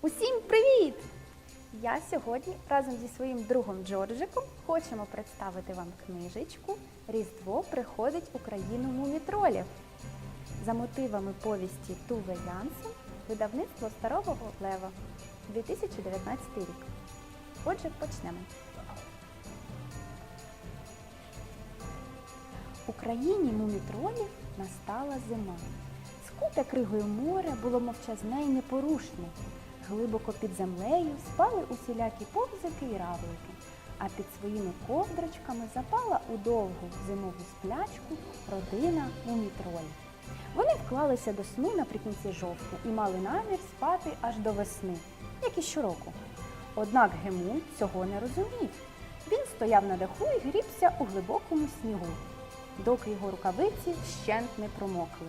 Усім привіт! Я сьогодні разом зі своїм другом Джорджиком хочемо представити вам книжечку Різдво приходить у країну мумітролів за мотивами повісті Туве Янсен, видавництво Старого Лева, 2019 рік. Отже, почнемо. У країні мумітролів настала зима. Скуте кригою море було мовчазне і непорушне. Глибоко під землею спали усілякі повзики і равлики, а під своїми ковдрочками запала у довгу зимову сплячку родина мумітролів. Вони вклалися до сну наприкінці жовтня і мали намір спати аж до весни, як і щороку. Однак Гемуль цього не розумів. Він стояв на даху і грібся у глибокому снігу, доки його рукавиці вщент не промокли.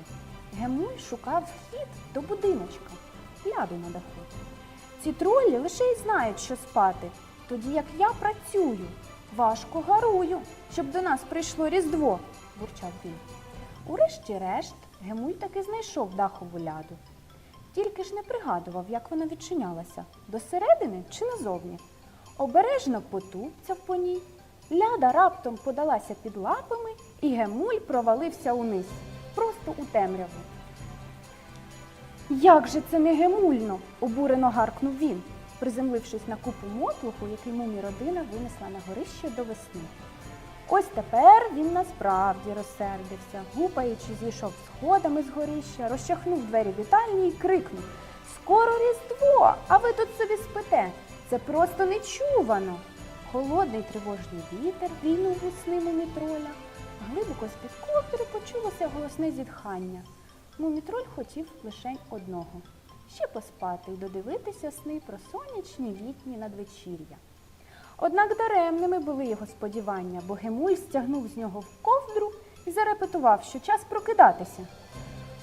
Гемуль шукав вхід до будиночка, ляду на даху. Ці тролі лише й знають, що спати, тоді як я працюю, важко гарую, щоб до нас прийшло Різдво, бурчав він. Урешті-решт Гемуль таки знайшов дахову ляду. Тільки ж не пригадував, як вона відчинялася досередини чи назовні. Обережно потупцяв по ній. Ляда раптом подалася під лапами, і Гемуль провалився униз, просто у темряву. Як же це не гемульно? обурено гаркнув він, приземлившись на купу мотлуху, який мумі родина винесла на горище до весни. Ось тепер він насправді розсердився, гупаючи, зійшов сходами з горища, розчахнув двері вітальні і крикнув Скоро Різдво, а ви тут собі спите. Це просто нечувано. Холодний тривожний вітер війнув гусним мумітроля. Глибоко з-під ковдри почулося голосне зітхання. Мумітроль хотів лише одного ще поспати і додивитися сни про сонячні літні надвечір'я. Однак даремними були його сподівання, бо Гемуль стягнув з нього в ковдру і зарепетував, що час прокидатися.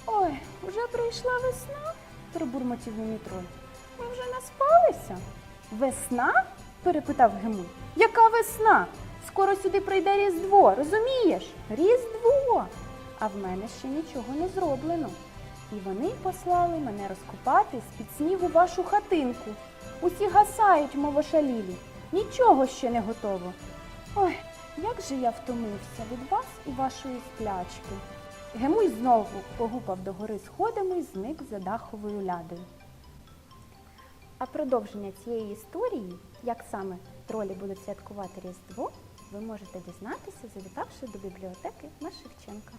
Ой, уже прийшла весна, пробурмотів Мумітроль. Ми вже наспалися. Весна? перепитав Гемуль. Яка весна? Скоро сюди прийде Різдво, розумієш? Різдво! А в мене ще нічого не зроблено. І вони послали мене розкопати з-під снігу вашу хатинку. Усі гасають, мов ошалілі. Нічого ще не готово. Ой, як же я втомився від вас і вашої сплячки. Гемуй знову погупав догори сходами і зник за даховою лядою. А продовження цієї історії, як саме тролі будуть святкувати Різдво, ви можете дізнатися, завітавши до бібліотеки на Шевченка.